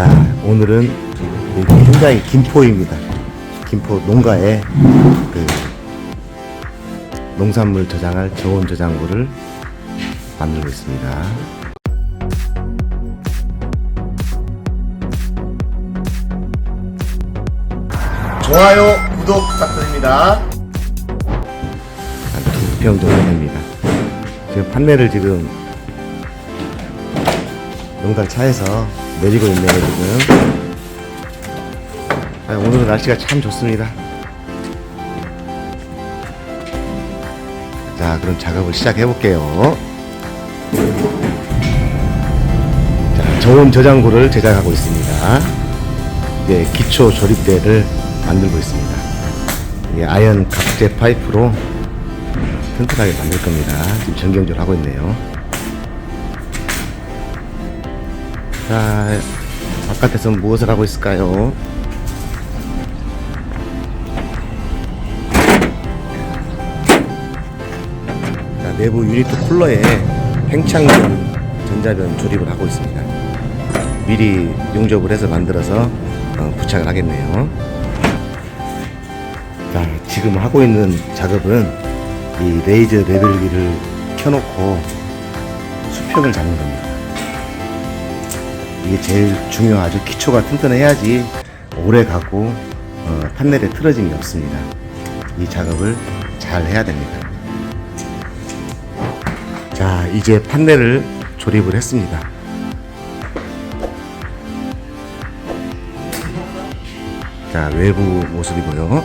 자, 오늘은 현장이 김포입니다. 김포 농가에 그 농산물 저장할 저온 저장고를 만들고 있습니다. 좋아요, 구독 부탁드립니다. 두 평 정도 됩니다. 지금 판매를 지금 농달 차에서 내리고 있네요, 지금. 아, 오늘은 날씨가 참 좋습니다. 자, 그럼 작업을 시작해 볼게요. 자, 저온 저장고를 제작하고 있습니다. 이제 기초 조립대를 만들고 있습니다. 이게 아연 각재 파이프로 튼튼하게 만들 겁니다. 지금 전경조를 하고 있네요. 자, 바깥에서 무엇을 하고 있을까요? 자, 내부 유니트 쿨러에 팽창된 전자변 조립을 하고 있습니다. 미리 용접을 해서 만들어서 어, 부착을 하겠네요. 자, 지금 하고 있는 작업은 이 레이저 레벨기를 켜놓고 수평을 잡는 겁니다. 이게 제일 중요하죠. 기초가 튼튼해야지 오래 가고 어, 판넬에 틀어짐이 없습니다. 이 작업을 잘 해야 됩니다. 자, 이제 판넬을 조립을 했습니다. 자, 외부 모습이고요.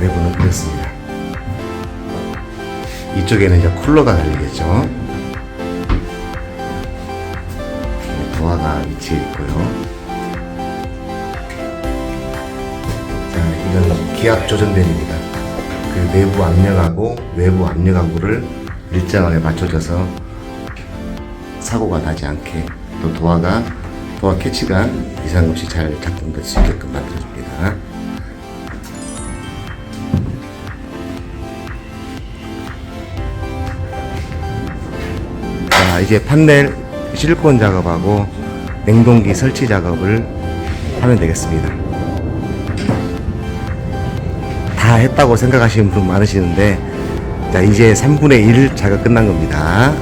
내부는 그렇습니다. 이쪽에는 이제 쿨러가 달리겠죠. 도화가 위치해 있고요. 자, 이건 기압 조정대입니다. 그 내부 압력하고 외부 압력하고를 일정하게 맞춰줘서 사고가 나지 않게 또 도화가 도화 캐치가 이상 없이 잘 작동될 수 있게끔 만들어줍니다. 자, 이제 판넬 실리콘 작업하고 냉동기 설치 작업을 하면 되겠습니다. 다 했다고 생각하시는 분 많으시는데, 자, 이제 3분의 1 작업 끝난 겁니다.